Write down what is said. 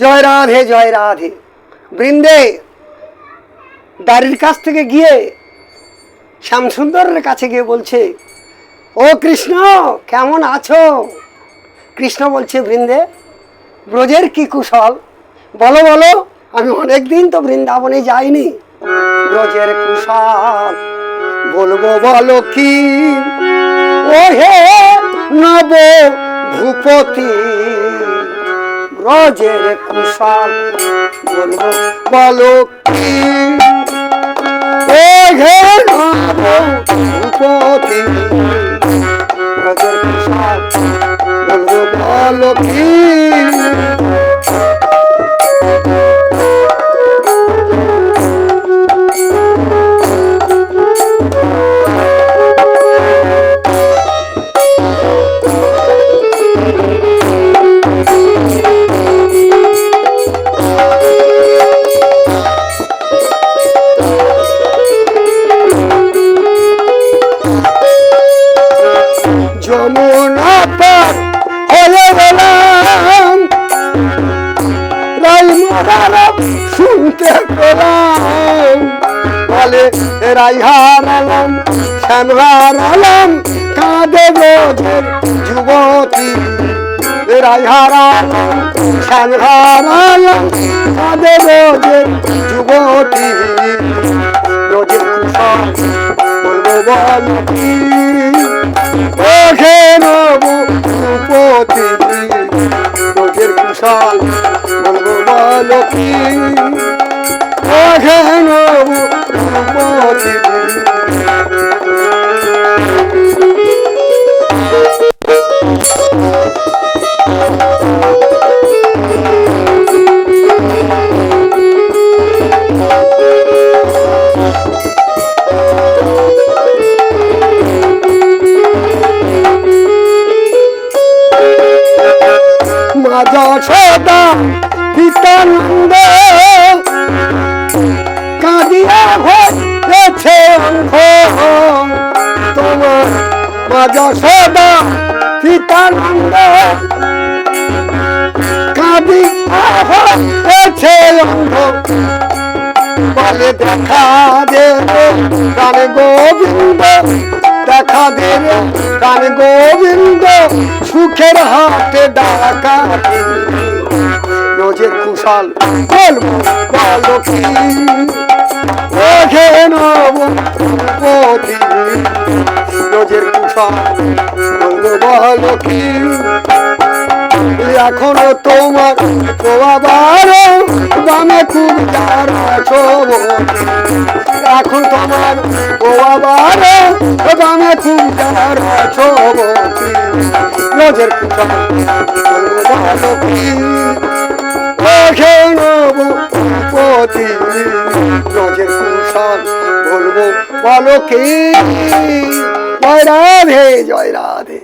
জয় রাধে জয় রাধে। বৃন্দে দাড়ির কাছ থেকে গিয়ে শ্যামসুন্দরের কাছে গিয়ে বলছে, ও কৃষ্ণ, কেমন আছো? কৃষ্ণ বলছে, বৃন্দে, ব্রজের কি কুশল? বলো বলো, আমি অনেক দিন তো বৃন্দাবনে যাইনি। ব্রজের কুশল, বলব, বলো কি? ও হে নব ভূপতি ব্রজের কুশল বলব বলো কি? ভূপতি ব্রজের কুশল বলব বলো কি? যমুনা পার হয়ে গেলাম। রাই মরালাম শুনতে পেলাম। বলে রাই হারালাম শ্যাম হারালাম কাঁদে বোঝের যুবতী। রাই হারালাম শ্যাম হারালাম কাঁদে বোঝের যুবতী। রোজের বলব, বল ওঠে নব রূপতি বলব বালকি ওঠে নব যশোদা পিতানন্দ কাঁদিয়া হয়েছে অন্ধ। বলে দেখা দে গান গোবিন্দ। দেখা দে গান গোবিন্দ। সুখের হাতে ডাকা। রোজের কুশল, বলব বলো কি? রোজের কুশল বলব বলো কি এখনও তোমার বাবার বামে খুব যার এখন তোমার বাবার বামে খুব রোজের বলব বলো কি? ওঠে রোজের কুশল বলব বলো কি? জয় রাধে জয় রাধে।